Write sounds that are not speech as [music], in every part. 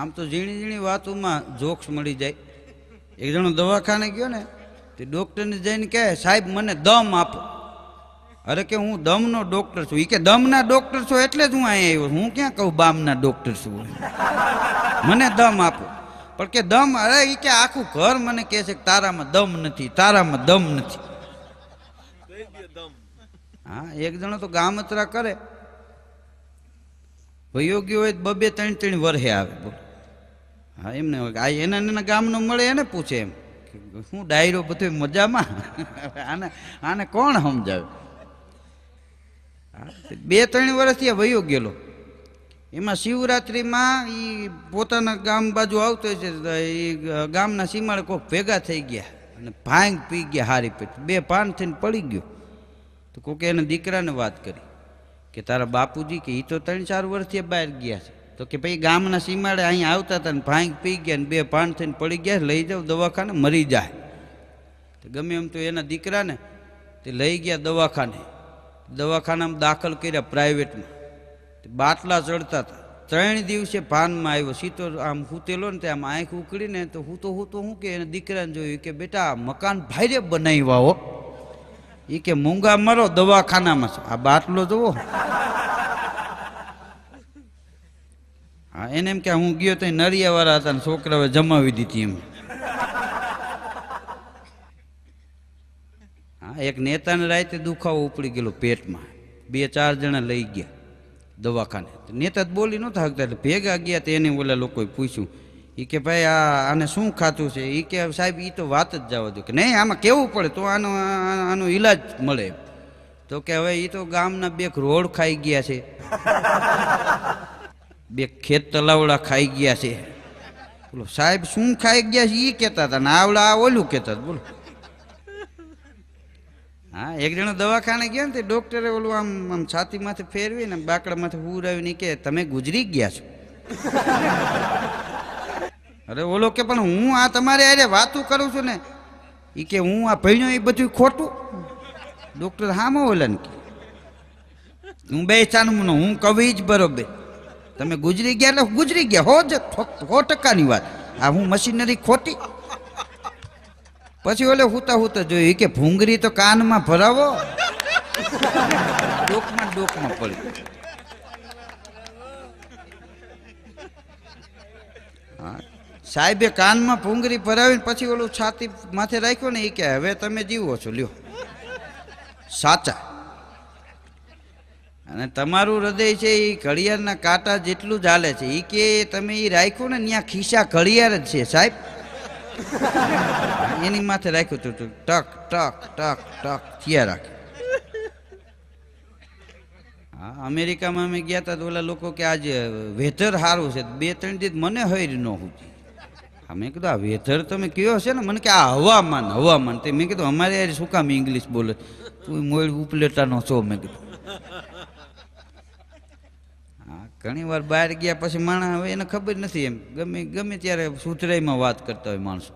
આમ તો ઝીણી ઝીણી વાતોમાં જોક્સ મળી જાય. એક જણો દવાખાને ગયો ને, તે ડૉક્ટરને જઈને કહે, સાહેબ, મને દમ આપો. અરે કે હું દમનો ડૉક્ટર છું. એ કે, દમના ડૉક્ટર છો એટલે જ હું અહીંયા આવ્યો હું ક્યાં કહું બામના ડૉક્ટર છું? મને દમ આપો. પણ કે, દમ? અરે એ કે આખું ઘર મને કહે છે કે તારામાં દમ નથી, તારામાં દમ નથી. હા, એક જણો તો ગામતરા કરે. વયોગ્ય હોય બબે ત્રણ ત્રણ વરહે આવે. બોલો હા, એમને આ એના એના ગામનું મળે એને પૂછે એમ. શું ડાયરો બધો મજામાં? આને આને કોણ સમજાવે? બે ત્રણ વર્ષથી વયો ગયેલો. એમાં શિવરાત્રિમાં એ પોતાના ગામ બાજુ આવતો હોય છે એ ગામના સીમાડે કોઈક ભેગા થઈ ગયા અને ભાંગ પી ગયા હારી પછી બે પાન થઈને પડી ગયો. તો કોકે એના દીકરાને વાત કરી કે તારા બાપુજી કે એ તો ત્રણ ચાર વર્ષથી બહાર ગયા છે. તો કે ભાઈ ગામના સીમાડે અહીં આવતા હતા ને ભાંગ પી ગયા ને બે પાન થઈને પડી ગયા, લઈ જાઓ દવાખાને, મરી જાય. તો ગમે એમ તો એના દીકરાને તે લઈ ગયા દવાખાને. દવાખાનામાં દાખલ કર્યા પ્રાઇવેટમાં. બાટલા ચડતા હતા. ત્રણ દિવસે ભાનમાં આવ્યો. સીતો આમ હૂતેલો ને તે આમ આંખ ઉકળીને તો હું તો હું તો હું કે એના દીકરાને જોયું. કે, બેટા મકાન ભાઈરે બનાવ્યા હો. એ કે, મૂંગા મરો દવાખાનામાં. આ બાટલો જુઓ હા, એને એમ કે હું ગયો તો નરિયાવાળા હતા ને છોકરાઓએ જમાવી દીધી એમ. હા, એક નેતાને રાતે દુખાવો ઉપડી ગયેલો પેટમાં. બે, ચાર જણા લઈ ગયા દવાખાને. નેતા જ બોલી નહોતા હકતા એટલે ભેગા ગયા તો એને ઓલા લોકોએ પૂછ્યું એ કે ભાઈ, આ આને શું ખાતું છે? એ કે, સાહેબ એ તો વાત જ જવા દો. કે નહીં, આમાં કેવું પડે? તો આનો આનો ઈલાજ મળે. તો કે હવે એ તો ગામના બે રોડ ખાઈ ગયા છે. બે ખેત તલાવડા ખાઈ ગયા છે. બોલો, સાહેબ, શું ખાઈ ગયા છે? એ કહેતા હતા. ને આવડા આ ઓલું કહેતા હતા. બોલો. હા, એક જણો દવાખાને ગયા ને તે ડોક્ટરે ઓલું આમ આમ છાતી માથે ફેરવી ને બાકડા માથે હુરાવીને કે, તમે ગુજરી ગયા છો? અરે, ઓલો કે, પણ હું આ તમારે અરે વાતું કરું છું ને. એ કે, હું આ ભણ્યો એ બધું ખોટું. ડોક્ટર હામો ઓલન કે, હું બે ચાનું હું કવિ જ બરોબર. તમે ગુજરી ગયા એટલે ગુજરી ગયા. હો જ સો ટકાની વાત. આ હું મશીનરી ખોટી? પછી ઓલે હુતા હુતા જોયું કે ભૂંગરી તો કાનમાં ભરાવો. ડોકમાં ડોકમાં પડી. સાહેબે કાનમાં ભૂંગરી ભરાવીને પછી ઓલું છાતી માથે રાખ્યો ને એ કે હવે તમે જીવો છો, લ્યો. સાચા. અને તમારું હૃદય છે એ ઘડિયાળના કાંટા જેટલું હાલે છે. એ કે તમે એ રાખ્યું ને ત્યાં ખિસ્સા ઘડિયાળ જ છે, સાહેબ. એની માથે રાખ્યું હતું ટક ટક ટક ટક, થયા રાખે. હા, અમેરિકામાં અમે ગયા હતા તો ઓલા લોકો કે આજે વેધર સારું છે. બે, ત્રણ દિવસ મને હૈર ન હતી અમે કીધું, આ વેધર તમે કયો છે ને? મને કે, આ હવામાન હવામાન. તે મેં કીધું, અમારે શું કામ ઇંગ્લિશ બોલે? તું મોડ ઉપલેટાનો છો, મેં કીધું. ઘણી વાર બહાર ગયા પછી માણસ હવે એને ખબર નથી એમ. ગમે ગમે ત્યારે સુધરાઈમાં વાત કરતા હોય માણસો.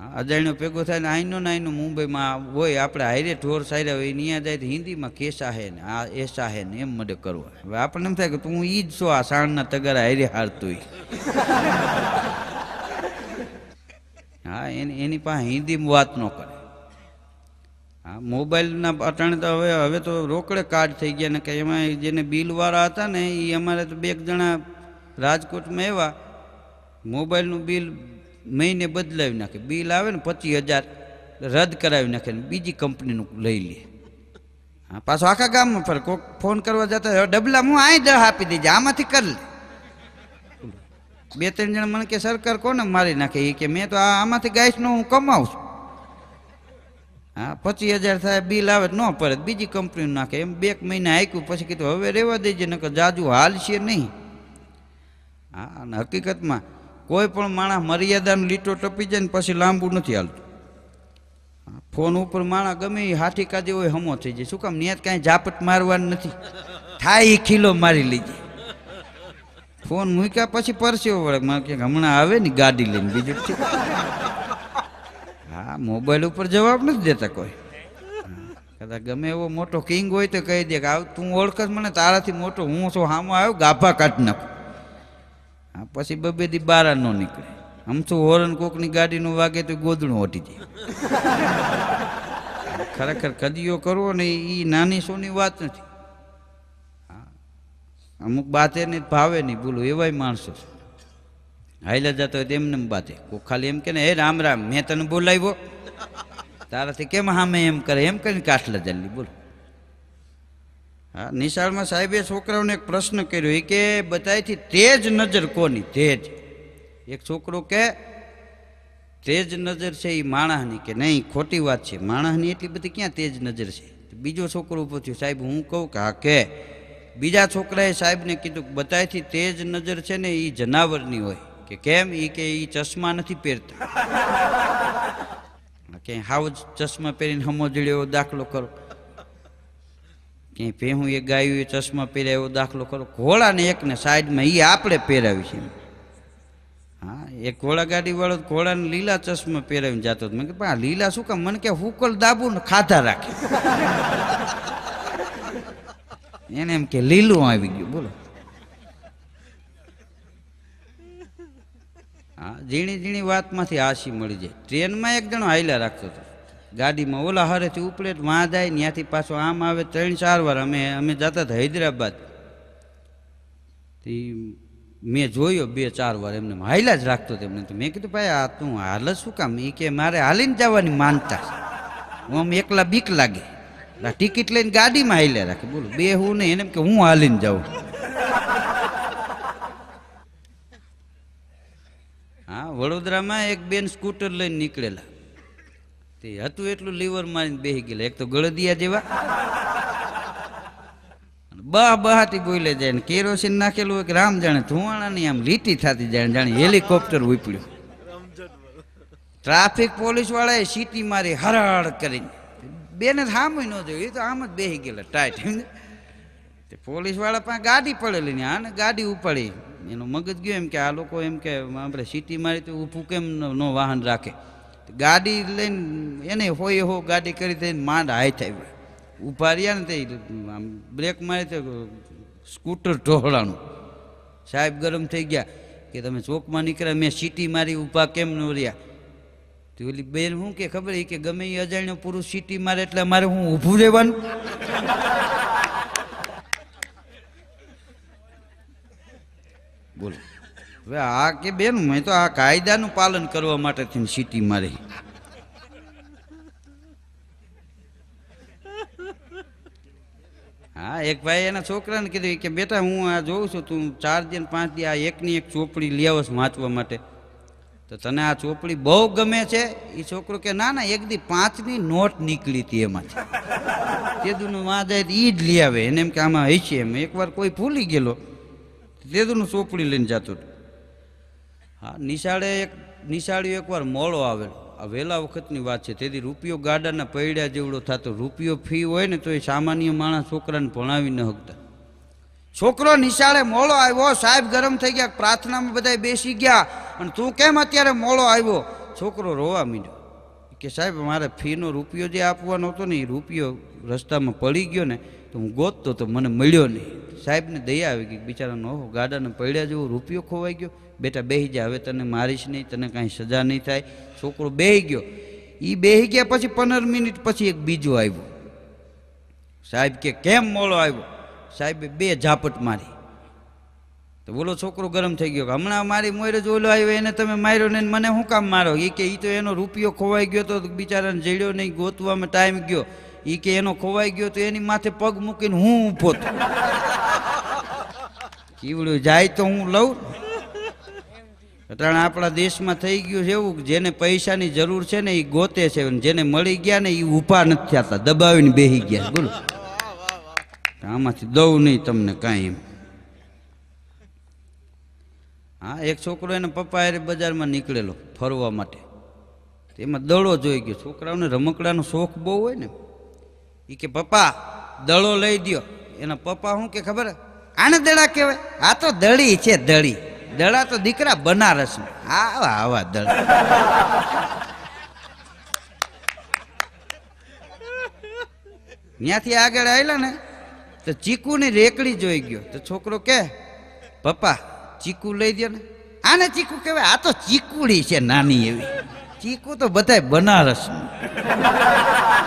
અજાણ્યો ભેગો થાય ને આઈનો ને આઈનો મુંબઈમાં હોય, આપણે હાઈરે ઢોર સાર્યા હોય ત્યાં જાય તો હિન્દીમાં કેસા હે ને, આ એસા હે ને એમ મને કરવા. હવે આપણને એમ થાય કે તું ઈ જ છો, આ સાણના તગારા હાઈરે હારતું હા, એની એની પાસે હિન્દીમાં વાત ન કરે. હા, મોબાઈલના અટાણે તો હવે હવે તો રોકડે કાર્ડ થઈ ગયા ને કે એમાં જેને બિલવાળા હતા ને, એ અમારે તો બે જણા રાજકોટમાં એવા મોબાઈલનું બિલ મહિને બદલાવી નાખે. બિલ આવે ને પચીસ હજાર રદ કરાવી નાખે ને બીજી કંપનીનું લઈ લે. હા, પાછો આખા ગામમાં ફરે કોક ફોન કરવા જતા ડબલા, હું આય દહ આપી દેજે, આમાંથી કરી લે. બે ત્રણ જણા મને કે, સરકાર કોને મારી નાખે? એ કે, મેં તો આમાંથી ગાઈસનો હું કમાવું છું. હા, પચીસ હજાર થાય, બિલ આવે ન પરત બીજી કંપનીનું નાખે. એમ બે મહિના આપ્યું પછી કીધું, હવે રહેવા દેજે, નકર જાજુ હાલશે નહીં. હા, અને હકીકતમાં કોઈ પણ માણસ મર્યાદાનો લીટો ટપી જાય ને પછી લાંબુ નથી હાલતું. ફોન ઉપર માણસ ગમે એ હાથી કાજે હોય, હમો થઈ જાય. શું કામ, ન્યાત કાંઈ ઝાપટ મારવાનું નથી? થાય એ ખીલો મારી લીજે. ફોન મૂક્યા પછી પરસ્યો વળે. મને ક્યાંક હમણાં આવે ને ગાડી લઈને, બીજું મોબાઈલ ઉપર જવાબ નથી દેતા કોઈ. કદાચ ગમે એવો મોટો કિંગ હોય તો કહી દે કે આવ, તું ઓળખ મને, તારાથી મોટો હું છું, હામો આવ્યો, ગાભા કાઢ હા, પછી બબે દી બારા ન નીકળે. આમ તો હોરન કોકની ગાડીનું વાગે તો ગોદડું ઓટી જાય ખરેખર કદીઓ કરવો ને એ નાની સોની વાત નથી. અમુક બાતે ને ભાવે નહીં, બોલું, એવાય માણસો છે. હાઈલા જતો હોય તેમને એમ બાતે કોઈ ખાલી એમ કે ને, હે રામ રામ, મેં તને બોલાવ્યો. તારાથી કેમ હામે એમ કરે? એમ કરીને કાટલા જલ્દી, બોલો. હા, નિશાળમાં સાહેબે છોકરાઓને એક પ્રશ્ન કર્યો. એ કે, બધાયથી તેજ નજર કોની? તેજ. એક છોકરો કે, તેજ નજર છે એ માણસની. કે, નહીં, ખોટી વાત છે. માણસની એટલી બધી ક્યાં તેજ નજર છે? બીજો છોકરો ઊભો થયો. સાહેબ, હું કહું કે હા, કે. બીજા છોકરાએ સાહેબને કીધું કે, બધાયથી તેજ નજર છે ને એ જનાવરની હોય. કે, કેમ? એ કે એ ચશ્મા નથી પહેરતા. [laughs] કે, હાવ ચશ્મા પહેરીને સમજડ્યો દાખલો કરો. ક્યાંય પહેરું એ ગાયું એ ચશ્મા પહેર્યા એવો દાખલો કરો. ઘોડાને એકને સાઈડમાં એ આપણે પહેરાવી છે હા, એ ઘોડા ગાડી વાળો ઘોડાને લીલા ચશ્મા પહેરાવીને જતો મેં પણ આ લીલા શું કામ? મને કે હુકલ દાબુ ને ખાધા રાખે. [laughs] એને એમ કે, લીલું આવી ગયું. બોલો. હા, ઝીણી ઝીણી વાતમાંથી હાસી મળી જાય. ટ્રેનમાં એક જણો હાઈલા રાખતો હતો. ગાડીમાં ઓલા હારેથી ઉપડે વાં જાય ત્યાંથી પાછો આમ આવે, ત્રણ ચાર વાર અમે અમે જતા હતા હૈદરાબાદ. મેં જોયો બે ચાર વાર એમને. હાઈલા જ રાખતો હતો એમને. તો મેં કીધું, ભાઈ, આ તું હાલ શું કામ? એ કે મારે હાલીને જવાની માનતા હું આમ એકલા બીક લાગે. ટિકિટ લઈને ગાડીમાં હાઈલા રાખે. બોલો, બે હું નહીં. એને કે, હું હાલીને જાઉં હા વડોદરામાં એક બેન સ્કૂટર લઈને નીકળેલા. તે હતું એટલું લીવર મારીને બેસી ગયેલા. એક તો ગળદિયા જેવા. બહ બહાટી બોલે જાય ને કેરોસીન નાખેલું હોય કે રામ જાણે ધુવાણાની આમ લીટી થતી જાય જાણે હેલિકોપ્ટર ઉપડ્યું. ટ્રાફિક પોલીસ વાળાએ સીટી મારી હરડ કરીને. બેને સામે ન જોયું. એ તો આમ જ બેસી ગયેલા ટાઈટ. પોલીસવાળા પાસે ગાડી પડેલી ને આને ગાડી ઉપાડી. એનું મગજ ગયું એમ કે આ લોકો એમ કે આપણે સિટી મારી તો ઊભું કેમ ન- વાહન રાખે? ગાડી લઈને એને હોય હો ગાડી કરી દઈને માંડ હાઈ થાય ઊભા રહ્યા ને તે આમ બ્રેક મારી તો સ્કૂટર ઢોળાણું. સાહેબ ગરમ થઈ ગયા કે તમે ચોકમાં નીકળ્યા, મેં સિટી મારી ઊભા કેમ ન રહ્યા? તો ઓલી બેન શું કે ખબર એ કે ગમે એ અજાણ્યો પુરુષ સિટી મારે એટલે મારે હું ઊભું રહેવાનું? બોલો. હવે આ કે બેન, મેં તો આ કાયદાનું પાલન કરવા માટે થઈને સિટી મારી હા, એક ભાઈ એના છોકરાને કીધું કે બેટા, હું આ જોઉં છું, તું ચાર દિન, પાંચ દી આ એકની એક ચોપડી લઈ આવસ વાંચવા માટે. તો તને આ ચોપડી બહુ ગમે છે? એ છોકરો કે, ના ના, એક દી પાંચની નોટ નીકળી હતી એમાંથી. તે દુનું વાંધે એ જ લઈ આવે. એને એમ કે, આમાં હશે એમ. એકવાર કોઈ ભૂલી ગયેલો. તેદુનું ચોપડી લઈને જતો હા, નિશાળે એક, નિશાળીઓ એકવાર મોળો આવેલો આ વહેલા વખતની વાત છે. તેથી રૂપિયો ગાડાના પૈડ્યા જેવડો થતો. રૂપિયો ફી હોય ને તો એ સામાન્ય માણસ છોકરાને ભણાવી ન શકતા. છોકરો નિશાળે મોળો આવ્યો, સાહેબ ગરમ થઈ ગયા, પ્રાર્થનામાં બધા બેસી ગયા. અને તું કેમ અત્યારે મોળો આવ્યો? છોકરો રોવા માંડ્યો. કે સાહેબ, મારે ફીનો રૂપિયો જે આપવાનો હતો ને, એ રૂપિયો રસ્તામાં પડી ગયો ને તો હું ગોતતો તો મને મળ્યો નહીં. સાહેબને દયા આવી ગઈ બિચારાનો ઓહો ગાડાને પડ્યા જેવો રૂપિયો ખોવાઈ ગયો. બેટા બેહી જા, હવે તને મારીશ નહીં, તને કાંઈ સજા નહીં થાય. છોકરો બેહી ગયો. એ બેહી ગયા પછી પંદર મિનિટ પછી એક બીજો આવ્યો. સાહેબ કે, કેમ મોડો આવ્યો? સાહેબે બે ઝાપટ મારી. તો બોલો, છોકરો ગરમ થઈ ગયો. હમણાં મારી મોયરે જ ઓલો આવ્યો, એને તમે માર્યો ને મને શું કામ મારો? એ કે એ તો એનો રૂપિયો ખોવાઈ ગયો તો બિચારાને જડ્યો નહીં, ગોતવામાં ટાઈમ ગયો. એ કે એનો ખોવાઈ ગયો તો એની માથે પગ મૂકીને હું ઊભો તો કીવડું જાય તો હું લઉં. કારણ આપણા દેશમાં થઈ ગયું છે એવું જેને પૈસાની જરૂર છે ને એ ગોતે છે જેને મળી ગયા ને એ ઊભા નથી થતા દબાવીને બેસી ગયા બોલો. આમાંથી દઉં નહીં તમને કાંઈ એમ. હા, એક છોકરો એના પપ્પા હારે બજારમાં નીકળેલો ફરવા માટે. તેમાં દડો જોઈ ગયો. છોકરાઓને રમકડાનો શોખ બહુ હોય ને. એ કે, પપ્પા દડો લઈ દ્યો. એના પપ્પા શું કે, ખબર? આને દડા કહેવાય? આ તો દડી છે દડી દડા તો દીકરા બનારસ આવા આવા દડા ત્યાંથી આગળ આવેલા ને, તો ચીકુની રેકડી જોઈ ગયો. તો છોકરો કે, પપ્પા, ચીકુ લઈ દો ને. આને ચીકુ કહેવાય? આ તો ચીકુડી છે, નાની એવી. ચીકુ તો બધાય બનારસ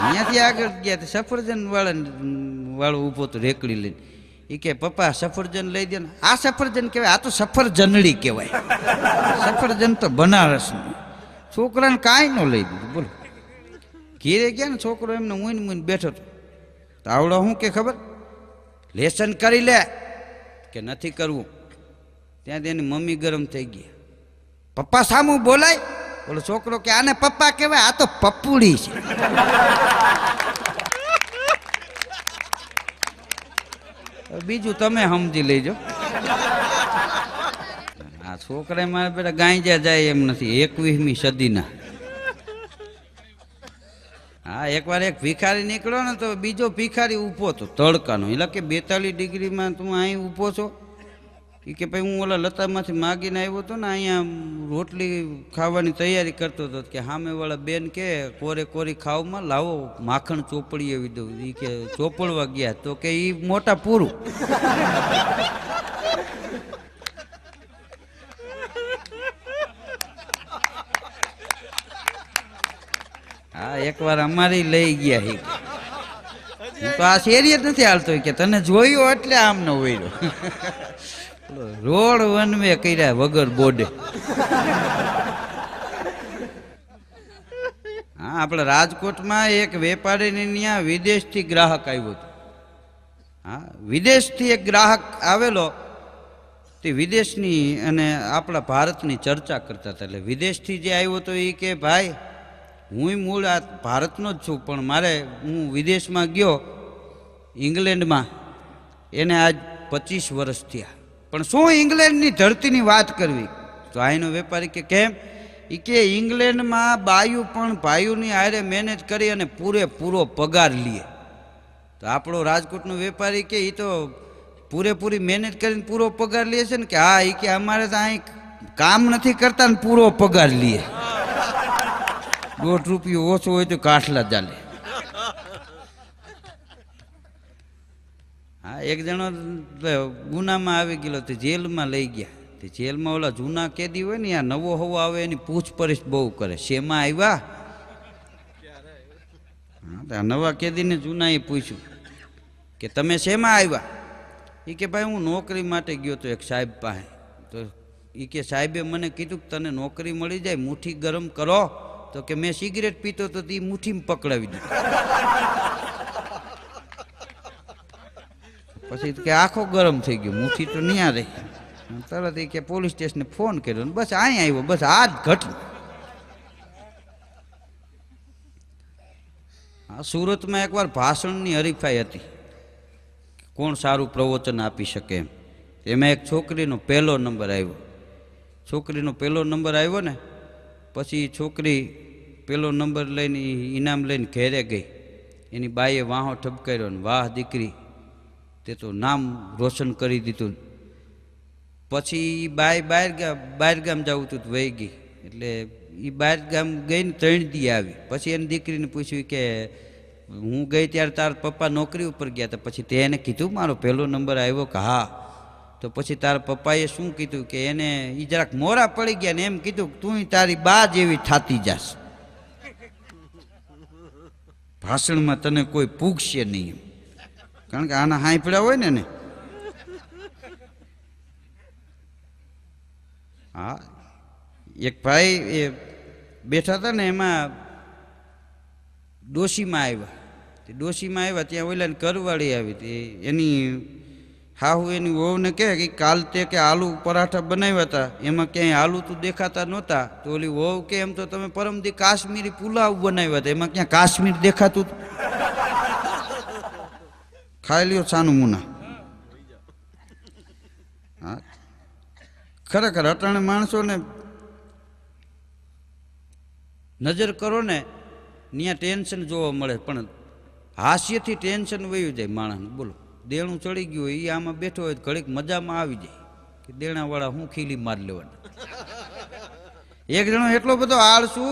અહીંયાથી આગળ ગયા સફરજન વાળા વાળો ઊભો તો રેકડી લઈને. એ કે, પપ્પા, સફરજન લઈ દે આ સફરજન કહેવાય, આ તો સફરજનડી કહેવાય. સફરજન તો બનારસનું છોકરાને કાંઈ ન લઈ દીધું બોલો. ઘેરે ગયા ને છોકરો એમને મૂઈને મૂઈને બેઠો હતો તો આવડો શું કે ખબર? લેસન કરી લે. કે, નથી કરવું. ત્યાં તેની મમ્મી ગરમ થઈ ગઈ. પપ્પા સામું બોલાય. બોલો, છોકરો કે, આને પપ્પા કહેવાય? આ તો પપ્પુડી છે. બીજું તમે સમજી લેજો. આ છોકરા મારા પેલા ગાંજા જાય એમ નથી, એકવીસમી સદીના. હા, એકવાર એક ભિખારી નીકળ્યો ને તો બીજો ભિખારી ઊભો હતો, તડકાનો. એટલે કે બેતાલીસ ડિગ્રીમાં તું અહીં ઊભો છો? એ કે ભાઈ હું ઓલા લતામાંથી માગીને આવ્યો હતો ને અહીંયા રોટલી ખાવાની તૈયારી કરતો હતો. કે સામેવાળા બેન કે, કોરે કોરી ખાવમાં લાવો માખણ ચોપડી એવી દઉં. એ કે, ચોપડવા ગયા. તો કે એ મોટા પૂરું. હા, એકવાર અમારી લઈ ગયા હી તો આ શેરી જ નથી હાલતો કે, તને જોયો એટલે આમ ન વળ્યો રોડ વન વે કર્યા વગર બોર્ડે હા, આપણે રાજકોટમાં એક વેપારીની ત્યાં વિદેશથી ગ્રાહક આવ્યો હતો. હા, વિદેશથી એક ગ્રાહક આવેલો, તે વિદેશની અને આપણા ભારતની ચર્ચા કરતા હતા. એટલે વિદેશથી જે આવ્યો તો એ કે, ભાઈ હું મૂળ આ ભારતનો જ છું, પણ મારે હું વિદેશમાં ગયો, ઇંગ્લેન્ડમાં. એને આજ પચીસ વર્ષ થયા. પણ શું ઇંગ્લેન્ડની ધરતીની વાત કરવી? તો અહીંનો વેપારી કે કેમ? એ કે ઇંગ્લેન્ડમાં બાયુ પણ ભાઈઓની હારે મેનેજ કરી અને પૂરેપૂરો પગાર લે. તો આપણો રાજકોટનો વેપારી કે એ તો પૂરેપૂરી મહેનત કરીને પૂરો પગાર લે છે ને? કે હા એ કે અમારે તો અહીં કામ નથી કરતા ને પૂરો પગાર લે. દોઢ રૂપિયો ઓછો હોય તો કાઠલા ચાલે. હા, એક જણો ગુનામાં આવી ગયેલો તે જેલમાં લઈ ગયા. તે જેલમાં ઓલા જૂના કેદી હોય ને આ નવો હવો આવે એની પૂછપરછ બહુ કરે. શેમાં આવ્યા? હા નવા કેદીને જૂનાએ પૂછ્યું કે તમે શેમાં આવ્યા? એ કે ભાઈ હું નોકરી માટે ગયો તો એક સાહેબ પાસે. તો એ કે સાહેબે મને કીધું કે તને નોકરી મળી જાય, મુઠ્ઠી ગરમ કરો. તો કે મેં સિગરેટ પીતો તો તે મુઠ્ઠીમાં પકડાવી દીધું પછી કે આખો ગરમ થઈ ગયો. મુઠી તો ન્યા રહી. તરત એ કે પોલીસ સ્ટેશને ફોન કર્યો ને બસ અહીં આવ્યો બસ આ જ ઘટના. સુરતમાં એકવાર ભાષણની હરીફાઈ હતી. કોણ સારું પ્રવચન આપી શકે એમ. એમાં એક છોકરીનો પહેલો નંબર આવ્યો. છોકરીનો પહેલો નંબર આવ્યો ને, પછી છોકરી પહેલો નંબર લઈને ઇનામ લઈને ઘેરે ગઈ. એની બાઈએ વાહો ઠપકાર્યો ને, વાહ દીકરી તે તો નામ રોશન કરી દીધું. પછી એ બાય બહાર ગામ બહાર ગામ જવું હતું વહી ગઈ. એટલે એ બહાર ગામ ગઈને ત્રણ દી આવી. પછી એની દીકરીને પૂછ્યું કે, હું ગઈ ત્યારે તારા પપ્પા નોકરી ઉપર ગયા હતા પછી તે એને કીધું, મારો પહેલો નંબર આવ્યો કે હા. તો પછી તારા પપ્પાએ શું કીધું કે, એને એ જરાક મોરા પડી ગયા ને એમ કીધું કે, તું તારી બા જેવી થાતી જાસ ભાષણમાં તને કોઈ પૂગશે નહીં એમ. કારણ કે આના હાંફળ્યા હોય ને ને હા, એક ભાઈ એ બેઠા હતા ને એમાં ડોશીમાં આવ્યા. તે ડોશીમાં આવ્યા, ત્યાં ઓલાને કરવાળી આવી. હતી એની હાહુ એની વહુને કહે કે કાલ તે કે આલુ પરાઠા બનાવ્યા હતા. એમાં ક્યાંય આલુ તો દેખાતા નહોતા. તો ઓલી વહુ કે એમ તો તમે પરમદી કાશ્મીરી પુલાવ બનાવ્યા હતા. એમાં ક્યાં કાશ્મીર દેખાતું હતું? ખાઈ લ્યો છાનું મુના. હા. ખરેખર અટાણે માણસોને નજર કરો ને ત્યાં ટેન્શન જોવા મળે, પણ હાસ્યથી ટેન્શન વયું જાય માણસને. બોલો, દેણું ચડી ગયું હોય એ આમાં બેઠો હોય ઘડીક મજામાં આવી જાય કે દેણાવાળા હું ખીલી માર લેવાના. એક જણો એટલો બધો આળસુ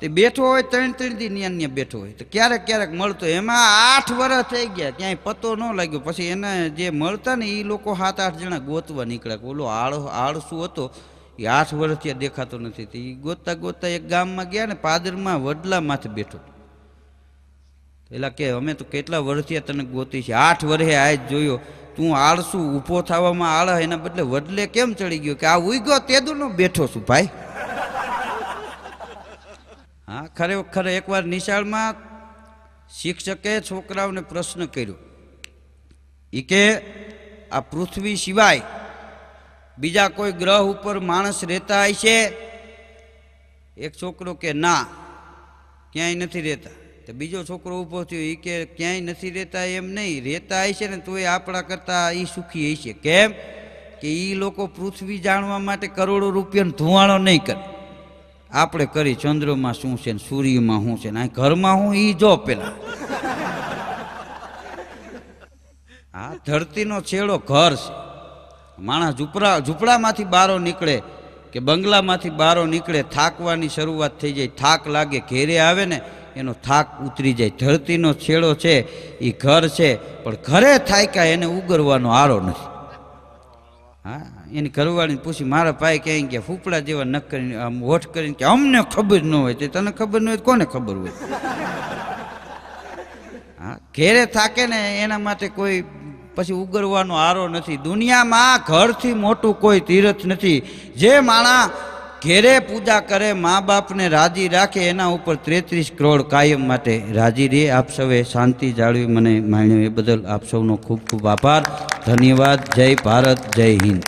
તે બેઠો હોય, ત્રણ ત્રણ દી ન્યા ન્યા બેઠો હોય. તો ક્યારેક ક્યારેક મળતો એમાં આઠ વર્ષ થઈ ગયા, ક્યાંય પતો ન લાગ્યો. પછી એને જે મળતા ને એ લોકો સાત આઠ જણા ગોતવા નીકળ્યા. ઓલો આળ આળસુ હતો? એ આઠ વર્ષથી દેખાતો નથી. તો એ ગોતતા ગોતતા એક ગામમાં ગયા ને પાદરમાં વડલા બેઠો. પેલા કે, અમે તો કેટલા વર્ષથી તને ગોતી છે? આઠ વર્ષે આ જ જોયો. તું આળસું ઊભો થવામાં આળહ એના બદલે વડલે કેમ ચડી ગયો? કે આ ઉઈ ગયો તેદુનો બેઠો છું ભાઈ. હા ખરેખર એકવાર નિશાળમાં શિક્ષકે છોકરાઓને પ્રશ્ન કર્યો. એ કે, આ પૃથ્વી સિવાય બીજા કોઈ ગ્રહ ઉપર માણસ રહેતા છે? એક છોકરો કે, ના, ક્યાંય નથી રહેતા. તો બીજો છોકરો ઊભો થયો એ કે, ક્યાંય નથી રહેતા એમ નહીં, રહેતા છે ને તોય આપણા કરતાં એ સુખી છે. કેમ? કે એ લોકો પૃથ્વી જાણવા માટે કરોડો રૂપિયાનો ધુવાણો નહીં કરે. આપણે કરી ચંદ્રમાં શું છે ને સૂર્યમાં શું છે ને? આ ઘરમાં હું એ જો પેલા. હા ધરતીનો છેડો ઘર છે. માણસ ઝૂપડા, ઝૂંપડામાંથી બારો નીકળે કે બંગલામાંથી બારો નીકળે, થાકવાની શરૂઆત થઈ જાય, થાક લાગે, ઘેરે આવે ને, એનો થાક ઉતરી જાય. ધરતીનો છેડો છે એ ઘર છે, પણ ઘરે થાક્યા એને ઉગરવાનો આરો નથી. હા. એની ઘરવાળીને પૂછી મારા ભાઈ ક્યાંય ગયા? ફૂપડા જેવા નખ કરીને, આમ હોઠ કરીને કે અમને ખબર ન હોય, તે તને ખબર ન હોય કોને ખબર હોય? હા, ઘેરે થાકે ને એના માટે કોઈ, પછી ઉગરવાનો આરો નથી. દુનિયામાં ઘરથી મોટું કોઈ તીરથ નથી. જે માણા ઘેરે પૂજા કરે, મા બાપને રાજી રાખે, એના ઉપર ત્રેત્રીસ કરોડ કાયમ માટે રાજી રે આપ સૌએ શાંતિ જાળવી મને, માણ્યો, એ બદલ આપ સૌનો ખૂબ ખૂબ આભાર. ધન્યવાદ. જય ભારત. જય હિન્દ.